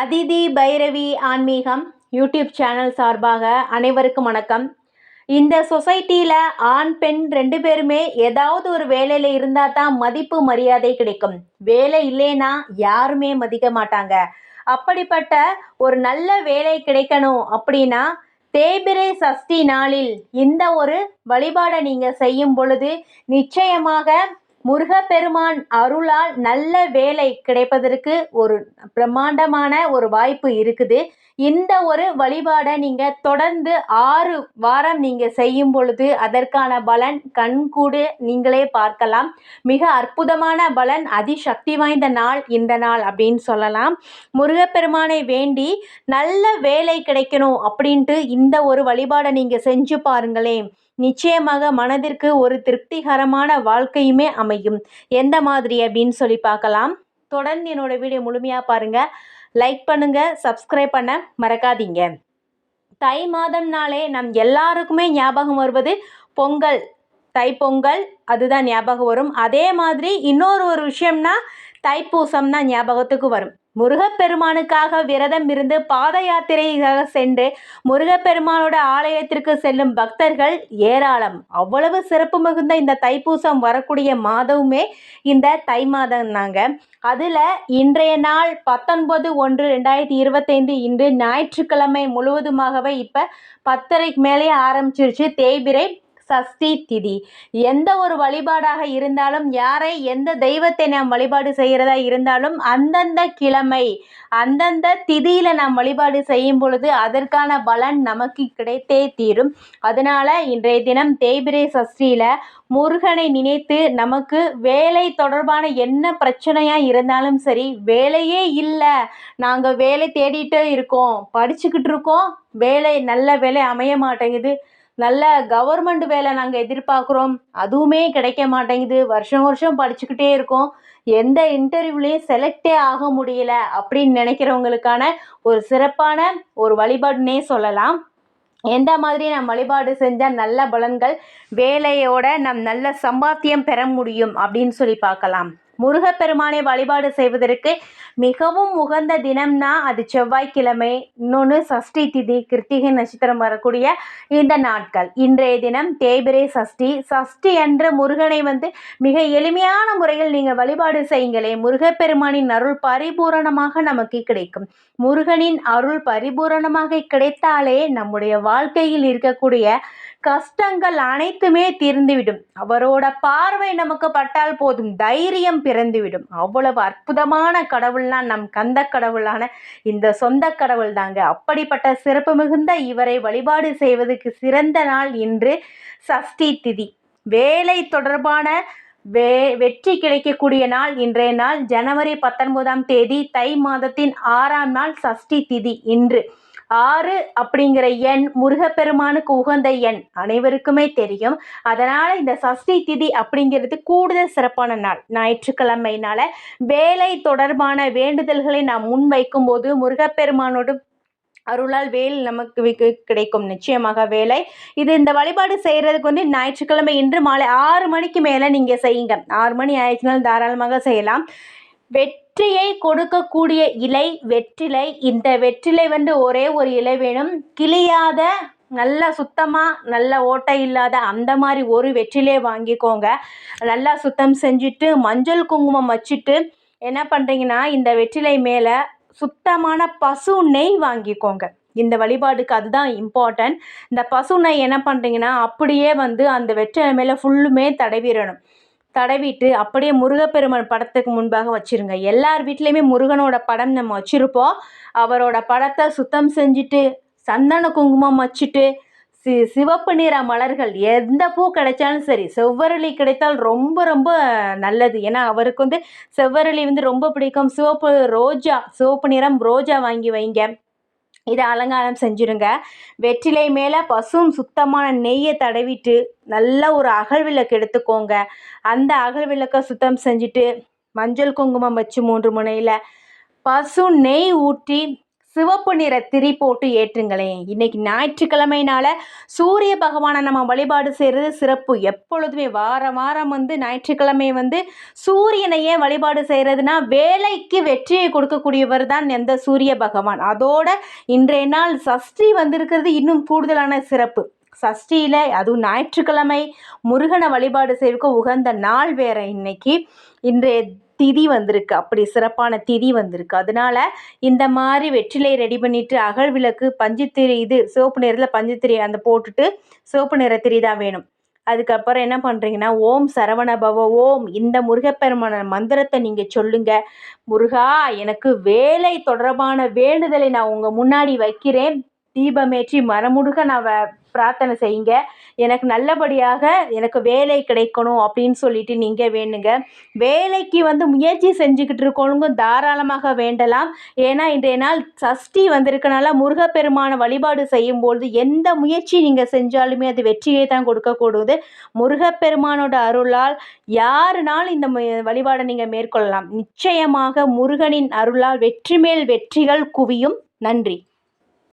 அதிதி பைரவி ஆன்மீகம் YouTube channel சார்பாக அனைவருக்கும் வணக்கம். இந்த சொசைட்டியில் ஆண் பெண் ரெண்டு பேருமே ஏதாவது ஒரு வேலையில் இருந்தால் தான் மதிப்பு மரியாதை கிடைக்கும். வேலை இல்லைன்னா யாருமே மதிக்க மாட்டாங்க. அப்படிப்பட்ட ஒரு நல்ல வேலை கிடைக்கணும் அப்படின்னா தேய்பிரை சஷ்டி நாளில் இந்த ஒரு வழிபாடை நீங்கள் செய்யும் பொழுது நிச்சயமாக முருகப்பெருமான் அருளால் நல்ல வேலை கிடைப்பதற்கு ஒரு பிரம்மாண்டமான ஒரு வாய்ப்பு இருக்குது. இந்த ஒரு வழிபாடை நீங்கள் தொடர்ந்து ஆறு வாரம் நீங்கள் செய்யும் பொழுது அதற்கான பலன் கண்கூடு நீங்களே பார்க்கலாம். மிக அற்புதமான பலன் அதிசக்தி வாய்ந்த நாள் இந்த நாள் அப்படின்னு சொல்லலாம். முருகப்பெருமானை வேண்டி நல்ல வேலை கிடைக்கணும் அப்படின்ட்டு இந்த ஒரு வழிபாடை நீங்கள் செஞ்சு பாருங்களேன். நிச்சயமாக மனதிற்கு ஒரு திருப்திகரமான வாழ்க்கையுமே அமையும். எந்த மாதிரி அப்படின்னு சொல்லி பார்க்கலாம். தொடர்ந்து என்னோட வீடியோ முழுமையாக பாருங்கள் லைக் பண்ணுங்கள் சப்ஸ்கிரைப் பண்ண மறக்காதீங்க. தை மாதம்னாலே நம் எல்லாருக்குமே ஞாபகம் வருவது பொங்கல். தைப்பொங்கல் அதுதான் ஞாபகம் வரும். அதே மாதிரி இன்னொரு ஒரு விஷயம்னா தைப்பூசம் தான் ஞாபகத்துக்கு வரும். முருகப்பெருமானுக்காக விரதம் இருந்து பாத யாத்திரையாக சென்று முருகப்பெருமானோட ஆலயத்திற்கு செல்லும் பக்தர்கள் ஏராளம். அவ்வளவு சிறப்பு மிகுந்த இந்த தைப்பூசம் வரக்கூடிய மாதமுமே இந்த தை மாதம் தாங்க. அதில் இன்றைய நாள் பத்தொன்பது ஒன்று ரெண்டாயிரத்தி இருபத்தைந்து இன்று ஞாயிற்றுக்கிழமை முழுவதுமாகவே இப்போ பத்தரைக்கு மேலே ஆரம்பிச்சிருச்சு. தேய்பிரை சஷ்டி திதி. எந்த ஒரு வழிபாடாக இருந்தாலும் யாரை எந்த தெய்வத்தை நாம் வழிபாடு செய்கிறதா இருந்தாலும் அந்தந்த கிழமை அந்தந்த திதியில் நாம் வழிபாடு செய்யும் பொழுது அதற்கான பலன் நமக்கு கிடைத்தே தீரும். அதனால் இன்றைய தினம் தேய்பிரை சஷ்டியில் முருகனை நினைத்து நமக்கு வேலை தொடர்பான என்ன பிரச்சனையாக இருந்தாலும் சரி வேலையே இல்லை. நாங்கள் வேலை தேடிட்டே இருக்கோம் படிச்சுக்கிட்டு இருக்கோம் வேலை நல்ல வேலை அமைய மாட்டேங்குது. நல்ல கவர்மெண்ட் வேலை நாங்கள் எதிர்பார்க்குறோம். அதுவுமே கிடைக்க மாட்டேங்குது. வருஷம் வருஷம் படிச்சுக்கிட்டே இருக்கோம். எந்த இன்டர்வியூலையும் செலக்டே ஆக முடியல அப்படின்னு நினைக்கிறவங்களுக்கான ஒரு சிறப்பான ஒரு வழிபாடுனே சொல்லலாம். எந்த மாதிரி நம் வழிபாடு செஞ்சால் நல்ல பலன்கள் வேலையோட நம் நல்ல சம்பாத்தியம் பெற முடியும் அப்படின்னு சொல்லி பார்க்கலாம். முருகப்பெருமானை வழிபாடு செய்வதற்கு மிகவும் உகந்த தினம்னா அது செவ்வாய்க்கிழமை. இன்னொன்று சஷ்டி திதி கிருத்திகை நட்சத்திரம் வரக்கூடிய இந்த நாட்கள். இன்றைய தினம் தேய்பிரை சஷ்டி. சஷ்டி என்ற முருகனை வந்து மிக எளிமையான முறையில் நீங்கள் வழிபாடு செய்யுங்களே. முருகப்பெருமானின் அருள் பரிபூரணமாக நமக்கு கிடைக்கும். முருகனின் அருள் பரிபூரணமாக கிடைத்தாலே நம்முடைய வாழ்க்கையில் இருக்கக்கூடிய கஷ்டங்கள் அனைத்துமே தீர்ந்துவிடும். அவரோட பார்வை நமக்கு பட்டால் போதும். தைரியம் பிறந்துவிடும். அவ்வளவு அற்புதமான கடவுள்லாம் நம் கந்த கடவுளான இந்த சொந்த கடவுள் தாங்க. அப்படிப்பட்ட சிறப்பு மிகுந்த இவரை வழிபாடு செய்வதற்கு சிறந்த நாள் இன்று சஷ்டி திதி. வேலை தொடர்பான வே வெற்றி கிடைக்கக்கூடிய நாள் இன்றைய நாள் ஜனவரி பத்தொன்பதாம் தேதி தை மாதத்தின் ஆறாம் நாள் சஷ்டி திதி இன்று. ஆறு அப்படிங்கிற எண் முருகப்பெருமானுக்கு உகந்த எண். அனைவருக்குமே தெரியும். அதனால் இந்த சஷ்டி திதி அப்படிங்கிறது கூடுதல் சிறப்பான நாள். ஞாயிற்றுக்கிழமைனால வேலை தொடர்பான வேண்டுதல்களை நாம் முன்வைக்கும் போது முருகப்பெருமானோடு அருளால் வேல் நமக்கு கிடைக்கும். நிச்சயமாக வேலை. இது இந்த வழிபாடு செய்கிறதுக்கு வந்து ஞாயிற்றுக்கிழமை இன்று மாலை ஆறு மணிக்கு மேலே நீங்கள் செய்யுங்க. ஆறு மணி ஆயிடுச்சுனாலும் தாராளமாக செய்யலாம். வெட் வெற்றியை கொடுக்கக்கூடிய இலை வெற்றிலை. இந்த வெற்றிலை வந்து ஒரே ஒரு இலை வேணும். கிளியாத நல்லா சுத்தமாக நல்ல ஓட்டை இல்லாத அந்த மாதிரி ஒரு வெற்றிலே வாங்கிக்கோங்க. நல்லா சுத்தம் செஞ்சுட்டு மஞ்சள் குங்குமம் வச்சுட்டு என்ன பண்ணுறீங்கன்னா இந்த வெற்றிலை மேலே சுத்தமான பசு நெய் வாங்கிக்கோங்க. இந்த வழிபாடுக்கு அதுதான் இம்பார்ட்டன்ட் இந்த பசு நெய் என்ன பண்ணுறீங்கன்னா அப்படியே வந்து அந்த வெற்றிலை மேலே ஃபுல்லுமே தடவிடணும். தடவிட்டு அப்படியே முருகப்பெருமான் படத்துக்கு முன்பாக வச்சுருங்க. எல்லார் வீட்லேயுமே முருகனோட படம் நம்ம வச்சுருப்போம். அவரோட படத்தை சுத்தம் செஞ்சுட்டு சந்தன குங்குமம் வச்சுட்டு சி சிவப்பு நிற மலர்கள் எந்த பூ கிடைச்சாலும் சரி செவ்வரளி கிடைத்தால் ரொம்ப ரொம்ப நல்லது. ஏன்னா அவருக்கு வந்து செவ்வரளி வந்து ரொம்ப பிடிக்கும். சிவப்பு ரோஜா சிவப்பு நிறம் ரோஜா வாங்கி வைங்க. இதை அலங்காரம் செஞ்சுருங்க. வெற்றிலை மேலே பசும் சுத்தமான நெய்யை தடவிட்டு நல்ல ஒரு அகல் விளக்கு எடுத்துக்கோங்க. அந்த அகல் விளக்கை சுத்தம் செஞ்சுட்டு மஞ்சள் குங்குமம் வச்சு மூன்று முனையில் பசு நெய் ஊற்றி சிவப்பு நிற திரி போட்டு ஏற்றுங்களேன் இன்னைக்கு ஞாயிற்றுக்கிழமைனால சூரிய பகவானை நம்ம வழிபாடு செய்கிறது சிறப்பு. எப்பொழுதுமே வாரம் வாரம் வந்து ஞாயிற்றுக்கிழமை வந்து சூரியனையே வழிபாடு செய்கிறதுனா வேலைக்கு வெற்றியை கொடுக்கக்கூடியவர் தான் எந்த சூரிய பகவான். அதோட இன்றைய நாள் சஷ்டி வந்திருக்கிறது இன்னும் கூடுதலான சிறப்பு. சஷ்டியில் அதுவும் ஞாயிற்றுக்கிழமை முருகனை வழிபாடு செய்வதுக்கு உகந்த நாள் வேற இன்னைக்கு. இன்றைய திதி வந்திருக்கு. அப்படி சிறப்பான திதி வந்திருக்கு. அதனால இந்த மாதிரி வெற்றிலை ரெடி பண்ணிட்டு அகல் விளக்கு பஞ்சுத்திரி இது சிவப்பு நிறத்தில் பஞ்சுத்திரி அந்த போட்டுட்டு சிவப்பு நிற திரி தான் வேணும். அதுக்கப்புறம் என்ன பண்ணுறீங்கன்னா ஓம் சரவண பவ ஓம் இந்த முருகப்பெருமான மந்திரத்தை நீங்கள் சொல்லுங்கள் முருகா எனக்கு வேலை தொடர்பான வேண்டுதலை நான் உங்கள் முன்னாடி வைக்கிறேன். தீபமேற்றி மரமுடுக நான் வ- பிரார்த்தனை செய்யுங்க. எனக்கு நல்லபடியாக எனக்கு வேலை கிடைக்கணும் அப்படின்னு சொல்லிட்டு நீங்கள் வேணுங்க. வேலைக்கு வந்து முயற்சி செஞ்சுக்கிட்டு இருக்கவங்க தாராளமாக வேண்டலாம். ஏன்னா இன்றைய நாள் சஷ்டி வந்திருக்கனால முருகப்பெருமான வழிபாடு செய்யும்பொழுது எந்த முயற்சி நீங்கள் செஞ்சாலுமே அது வெற்றியை தான் கொடுக்கக்கூடுது. முருகப்பெருமானோட அருளால் யாருனாலும் இந்த வழிபாடை நீங்கள் மேற்கொள்ளலாம். நிச்சயமாக முருகனின் அருளால் வெற்றி மேல் வெற்றிகள் குவியும். நன்றி.